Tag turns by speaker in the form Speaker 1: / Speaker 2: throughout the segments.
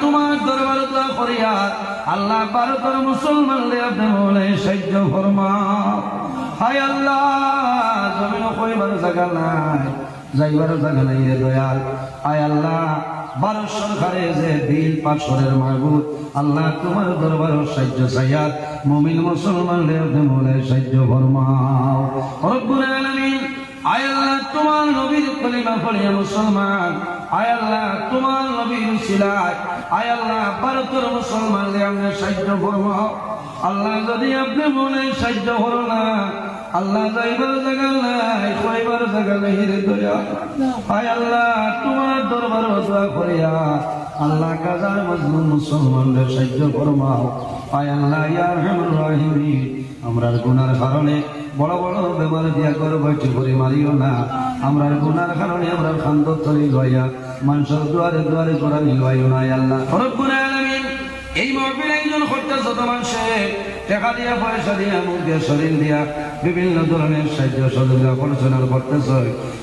Speaker 1: তোমার দরবার করিয়া আল্লাহ ভারতের মুসলমান আপনি বলে সাহায্য ফরমা। হায় আল্লাহ জমিন কইবার জায়গা নাই, যাইবার জায়গা নাই রে দয়াল। আল্লাহ ভারত সরকারে যে দিল পাথরের মাহবুব, আল্লাহ তোমার দরবার সাহায্য চাইয়াত মুমিন মুসলমান রে আপনি বলে সাহায্য ফরমাও। রব্বুল আলামিন আয় আল্লাহ, তোমার নবীর কলিমা পড়িয়া মুসলমান আয় আল্লাহ, তোমার নবীর সিলায় আয় আল্লাহ, ভারতের মুসলমান আমরা সাহায্য করব। আল্লাহ, যদি আপনি মনে সাহায্য করো না, আল্লাহ যাইবার জায়গা নাই কইবার জায়গা নাই রে দয়া। আয় আল্লাহ, তোমার দরবার দোয়া করিয়া আল্লাহ কাজার মজলুম মুসলমানদের সাহায্য করমাও আয় আল্লাহ, ইয়া রহমান রাহিমি আমরার গুনার কারণে বড় বড় বেমার দিয়া করে বৈঠি করে মারিও না। আমরা গুনার কারণে আমরা খান্দ তরি লইয়া মানুষের দুয়ারে দুয়ারে করা নিলবাইও না আল্লাহ। এই মহফিল একজন হত্যা যত মানুষে টাকা দিয়া, পয়সা দিয়া, মুখ দিয়া, শরীর দিয়া বিভিন্ন ধরনের সাহায্য সহযোগিতা পড়াশোনার করতেছে।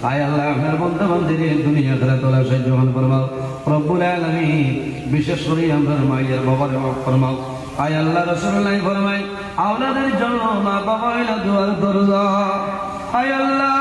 Speaker 1: আয় আল্লাহ, আপনার বন্ধু বান্ধবী দুনিয়া ধরে তোলা সাহায্য মান ফরমাও। রব্বুল আলামিন বিশেষ করে আমরা মায়ের বাবার ফরমাও। আয় আল্লাহ রসুল্লাহ ফরমাই আওলাদের জন্য মা বাবা দুয়ার দরজা। আয় আল্লাহ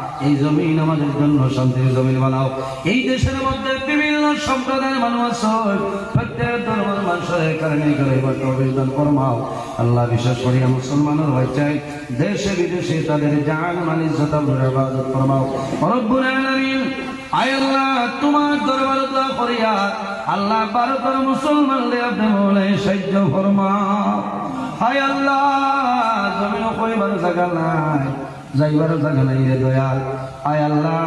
Speaker 1: এই জমিন আমাদের জন্য শান্তির জমিন বানাও। এই দেশের মধ্যে বিভিন্ন সম্প্রদায়ের মানুষ প্রত্যেক ধর্মের মানুষের কারণে করে অভিযান ফরমাও। আল্লাহ বিশেষ করিয়া মুসলমানের হয়ে চাই দেশে বিদেশে তাদের জান মানি যত ইবাদত ফরমাও। রব্বুল আয় আল্লাহ, তোমার দরবার করিয়া আল্লাহ ভারতের মুসলমানদের আপনি বলে সাহায্য ফরমাও। হায় আল্লাহ জমিন কইবার জায়গা নাই। যাইবার জায়গা নাই রে দয়াল। আয় আল্লাহ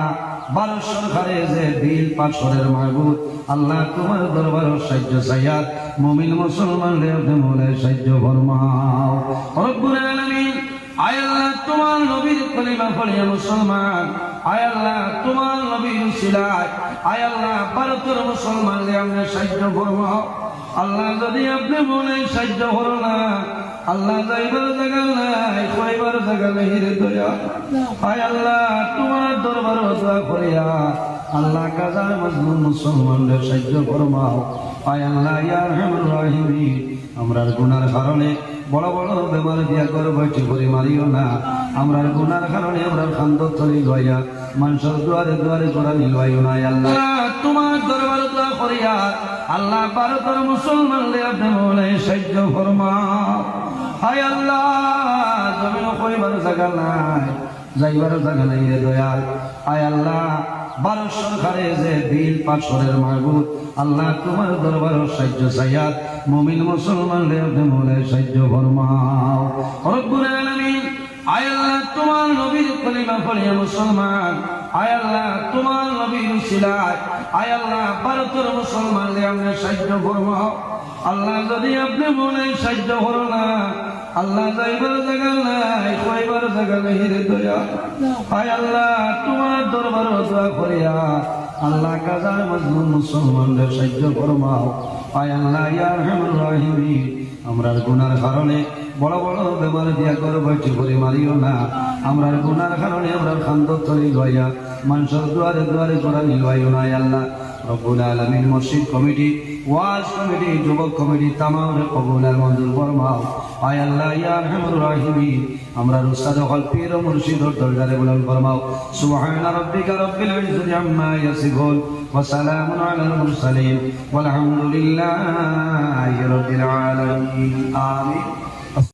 Speaker 1: ভারত সরকারে যে দিল পাথরের মাহবুব, আল্লাহ তোমার দরবার সাহায্য চাইয়াত মুমিন মুসলমান রে বলে সাহায্য ফরমাও। রব্বুল আলামিন, আয় আল্লাহ, তোমার নবীর কলিমা পড়িয়া মুসলমান। আয় আল্লাহ, তোমার নবীর সিলায় আয় আল্লাহ, ভারতের মুসলমান রে, আমরা সাহায্য ফরমাও। আল্লাহ যদি আপনি মনে সাহায্য করো না, আল্লাহ যাইবার জায়গা নাই কইবার জায়গা নাই রে দয়া। হায় আল্লাহ, তোমার দরবার দোয়া করিয়া আল্লাহ কাজার মজলুম মুসলমানদের সাহায্য ফরমাও। হায় আল্লাহ, ইয়া রহমান। রাহিমি আমরার গুনার কারণে বড় বড় বেমার দিয়া করে বৈঠি করে মারিও না। আমরার গুনার কারণে আমরা খান্দ তরি লইয়া মানুষের দুয়ারে দুয়ারে করা নিলবাইও না আল্লাহ। তোমার দরবার দোয়া করিয়া আল্লাহ ভারতের মুসলমানদের আপনি বলে সাহায্য ফরমাও হায় আল্লাহ, জমিন কইবার জায়গা নাই, যাইবার জায়গা নাই রে দয়াল। আয় আল্লাহ ভারত সরকারে যে দিল পাথরের মাহবুব, আল্লাহ তোমার দরবার সাহায্য চাইয়াত মুমিন মুসলমান রে আপনি বলে সাহায্য ফরমাও। রব্বুল আয় তোমার নবীর কলিমা পড়িয়া মুসলমান। আয় আল্লাহ, তোমার নবীর সিলায় আয় আল্লাহ, ভারতের মুসলমান রে আমরা সাহায্য ফরমাও আল্লাহ, যদি আপনি মনে সাহায্য করো না, আল্লাহ যাইবার জায়গা নাই কইবার জায়গা নাই রে দয়া। হায় আল্লাহ, তোমার দরবার দোয়া করিয়া আল্লাহ কাজার মজলুম মুসলমানদের সাহায্য ফরমাও আয় আল্লাহ, ইয়া রহমান রাহিমি আমরার গুনার কারণে বড় বড় বেমার দিয়া বৈঠি করে মারিও না। আমরা গুনার কারণে আমরা খান্দ তরি লইয়া মানুষের দুয়ারে দুয়ারে করা নিলবাইও না আল্লাহ। রব্বুল আলামিন মসজিদ কমিটি, ওয়াজ কমিটি, যুবক কমিটি, তামাম কবুলের মঞ্জুর ফরমাও। আয় আল্লাহ, ইয়া আমরা উস্তাদ হল পীর ও মুর্শিদর দরবারে বুলন ফরমাও। সুবহান রাব্বিকা রাব্বিল ইজ্জতি আম্মা ইয়াসিফুন, ওয়া সালামুন আলাল মুরসালিন। ওয়াল আলামিন। আমিন।